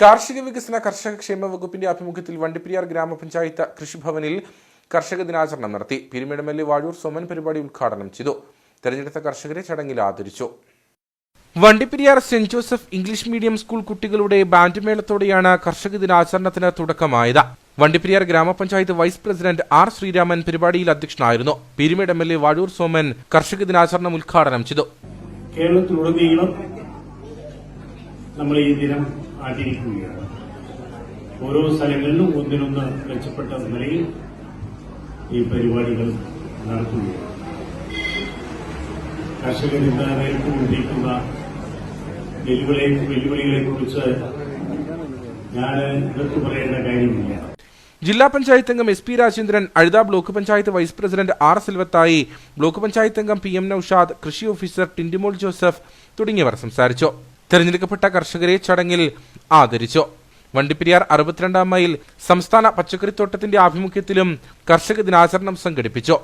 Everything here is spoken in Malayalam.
കാർഷിക വികസന കർഷക ക്ഷേമ വകുപ്പിന്റെ ആഭിമുഖ്യത്തിൽ വണ്ടിപ്പെരിയാർ ഗ്രാമപഞ്ചായത്ത് കൃഷിഭവനിൽ കർഷക ദിനാചരണം നടത്തി. Peerumedu M L A Vazhoor Soman പരിപാടി ഉദ്ഘാടനം ചെയ്തു. തെരഞ്ഞെടുത്ത കർഷകരെ ചടങ്ങിൽ ആദരിച്ചു. Vandiperiyar saint Joseph English medium school കുട്ടികളുടെ ബാൻഡ് മേളത്തോടെയാണ് കർഷക ദിനാചരണത്തിന് തുടക്കമായത്. വണ്ടിപ്പെരിയാർ ഗ്രാമപഞ്ചായത്ത് വൈസ് പ്രസിഡന്റ് ആർ ശ്രീരാമൻ പരിപാടിയിൽ അധ്യക്ഷനായിരുന്നു. Peerumedu M L A Vazhoor Soman കർഷക ദിനാചരണം ഉദ്ഘാടനം ചെയ്തു. കേരളത്തിലുടനീളം നമ്മൾ ഈ ദിനം ആചരിക്കുകയാണ്. ഓരോ സ്ഥലങ്ങളിലും ഒന്നിനൊന്ന് മെച്ചപ്പെട്ട നിലയിൽ ഈ പരിപാടികൾ നടത്തുകയാണ് കർഷകർ ഇന്ന് നേരിട്ടുകൊണ്ടിരിക്കുന്ന വെല്ലുവിളി വെല്ലുവിളികളെ കുറിച്ച് ഞാൻ എടുത്തു പറയേണ്ട കാര്യമില്ല. ജില്ലാ പഞ്ചായത്ത് അംഗം S P Rajendran Azhutha block panchayat vice president R സിൽവത്തായി block panchayat അംഗം പി എം നൌഷാദ് കൃഷി ഓഫീസർ ടിൻഡിമോൾ ജോസഫ് തുടങ്ങിയവർ സംസാരിച്ചു. തെരഞ്ഞെടുക്കപ്പെട്ട കർഷകരെ ചടങ്ങിൽ ആദരിച്ചു. വണ്ടിപ്പെരിയാർ അറുപത്തിരണ്ടാം മൈൽ സംസ്ഥാന പച്ചക്കറിത്തോട്ടത്തിന്റെ ആഭിമുഖ്യത്തിലും കർഷക ദിനാചരണം സംഘടിപ്പിച്ചു.